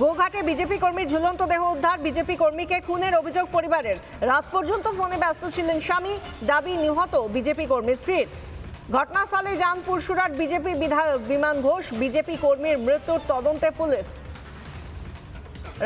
গোঘাটে BJP কর্মীর ঝুলন্ত দেহ উদ্ধার। বিজেপি কর্মীকে খুনের অভিযোগ পরিবারের। রাত পর্যন্ত ফোনে ব্যস্ত ছিলেন স্বামী, দাবি নিহত বিজেপি কর্মীর স্ত্রীর। ঘটনাস্থলে যান পুরসুরাট বিজেপি বিধায়ক বিমান ঘোষ। বিজেপি কর্মীর মৃত্যুর তদন্তে পুলিশ।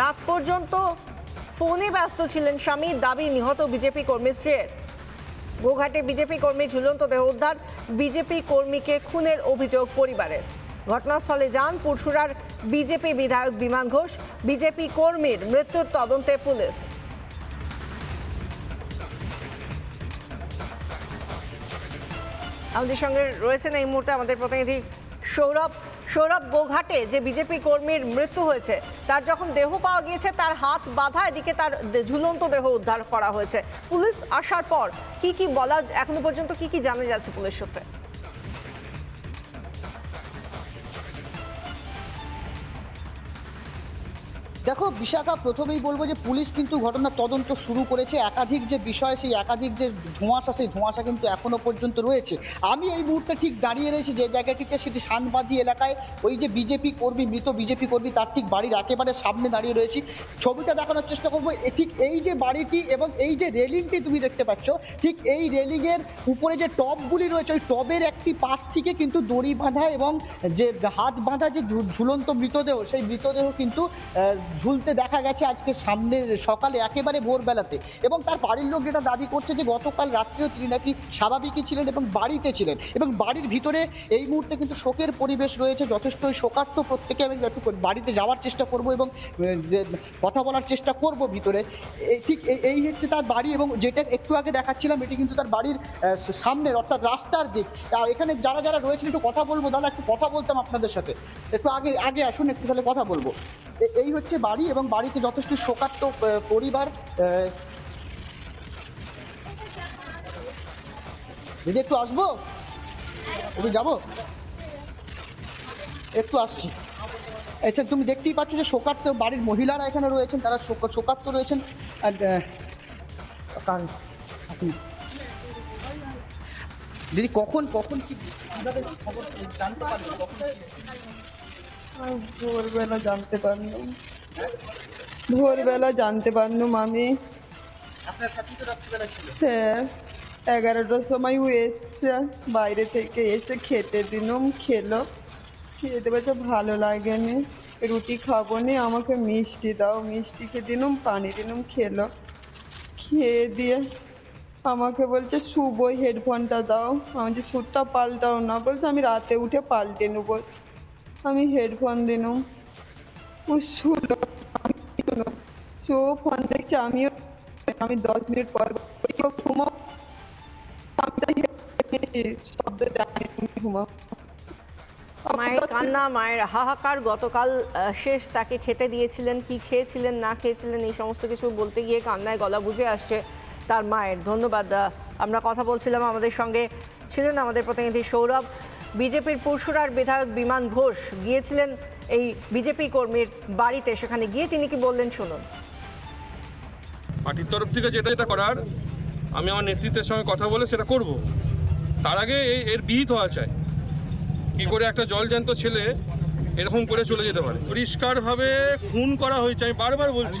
রাত পর্যন্ত ফোনে ব্যস্ত ছিলেন স্বামী, দাবি নিহত বিজেপি কর্মীর স্ত্রীর। গোঘাটে বিজেপি কর্মী ঝুলন্ত দেহ উদ্ধার। বিজেপি কর্মীকে খুনের অভিযোগ পরিবারের। ঘটনাস্থলে যান পুরসুরার বিজেপি বিধায়ক বিমান ঘোষ, বিজেপি কর্মীর মৃত্যুর তদন্তে পুলিশ। আমাদের সঙ্গে রয়েছেন এই মুহূর্তে আমাদের প্রতিনিধি সৌরভ। সৌরভ, গোঘাটে যে বিজেপি কর্মীর মৃত্যু হয়েছে, তার যখন দেহ পাওয়া গিয়েছে, তার হাত বাঁধা, এদিকে তার ঝুলন্ত দেহ উদ্ধার করা হয়েছে। পুলিশ আসার পর কি কি বলা এখনও পর্যন্ত কি কি জানা যাচ্ছে পুলিশ সূত্রে? দেখো, বিশাখা, প্রথমেই বলব যে পুলিশ কিন্তু ঘটনার তদন্ত শুরু করেছে। একাধিক যে বিষয়, সেই একাধিক যে ধোঁয়াশা, সেই ধোঁয়াশা কিন্তু এখনও পর্যন্ত রয়েছে। আমি এই মুহূর্তে ঠিক দাঁড়িয়ে রয়েছি যে জায়গাটিতে, সেটি শানবাদি এলাকায়। ওই যে বিজেপি কর্মী, মৃত বিজেপি কর্মী, তার ঠিক বাড়ির একেবারে সামনে দাঁড়িয়ে রয়েছি। ছবিটা দেখানোর চেষ্টা করব। ঠিক এই যে বাড়িটি এবং এই যে রেলিংটি তুমি দেখতে পাচ্ছ, ঠিক এই রেলিংয়ের উপরে যে টবগুলি রয়েছে, ওই টবের একটি পাশ থেকে কিন্তু দড়ি বাঁধা এবং যে হাত বাঁধা যে ঝুলন্ত মৃতদেহ, সেই মৃতদেহ কিন্তু ঝুলতে দেখা গেছে আজকে সামনের সকালে একেবারে ভোরবেলাতে। এবং তার বাড়ির লোক যেটা দাবি করছে যে গতকাল রাত্রেও তিনি নাকি স্বাভাবিকই ছিলেন এবং বাড়িতে ছিলেন। এবং বাড়ির ভিতরে এই মুহূর্তে কিন্তু শোকের পরিবেশ রয়েছে, যথেষ্টই শোকার্ত প্রত্যেকে। আমি একটু বাড়িতে যাওয়ার চেষ্টা করব এবং কথা বলার চেষ্টা করব ভিতরে। ঠিক এই- হচ্ছে তার বাড়ি এবং যেটা একটু আগে দেখাচ্ছিলাম, এটি কিন্তু তার বাড়ির সামনের অর্থাৎ রাস্তার দিক। আর এখানে যারা যারা রয়েছেন, একটু কথা বলব। দাদা, একটু কথা বলতাম আপনাদের সাথে। একটু আগে আগে আসুন, একটু তাহলে কথা বলব। এই হচ্ছে বাড়ি এবং বাড়িতে যথেষ্ট শোকার্ত আহ, পরিবার দিদি একটু আসব? একটু যাব? একটু আসছি। আচ্ছা তুমি দেখতেই পাচ্ছ যে শোকার্ত বাড়ির মহিলারা এখানে রয়েছেন তারা শোক- শোকার্ত রয়েছেন। দিদি কখন কখন কি জানতে পারলেন কখন ভোরবেলা জানতে পারলাম। ভোরবেলা জানতে পারলাম আমি। হ্যাঁ এগারোটার সময় ও এসছে বাইরে থেকে এসে খেতে দিলাম খেলো। খেতে বলছে ভালো লাগেনি রুটি খাব নি আমাকে মিষ্টি দাও মিষ্টি খেয়ে দিলাম পানি দিলাম খেলো। খেয়ে দিয়ে আমাকে বলছে শুভ হেডফোনটা দাও। আমি যে সুরটা পাল্টাও না। বলছে আমি রাতে উঠে পাল্টে নেব। আমি হেডফোন শুনলো আমি চো ফোন দেখছে, আমিও আমি দশ মিনিট পর ঘুমাও। শব্দ ঘুমাও। মায়ের কান্না, মায়ের হাহাকার, গতকাল শেষ তাকে খেতে দিয়েছিলেন, কি খেয়েছিলেন, না খেয়েছিলেন, এই সমস্ত কিছু বলতে গিয়ে কান্নায় গলা বুঝে আসছে তার মায়ের। ধন্যবাদ আমরা কথা বলছিলাম আমাদের সঙ্গে ছিলেন আমাদের প্রতিনিধি সৌরভ। বিজেপির পুরসুরার বিধায়ক বিমান ঘোষ গিয়েছিলেন এই বিজেপি কর্মীর বাড়িতে। সেখানে গিয়ে তিনি কি বললেন শুনুন। পার্টির তরফ থেকে যেটা যেটা করার, আমি আমার নেতৃত্বের সঙ্গে কথা বলে সেটা করব। তার আগে এই এর বিহিত হওয়া চাই। কি করে একটা জলজ্যান্ত ছেলে এরকম করে চলে যেতে পারে? পরিষ্কারভাবে খুন করা হয়েছে, আমি বারবার বলছি।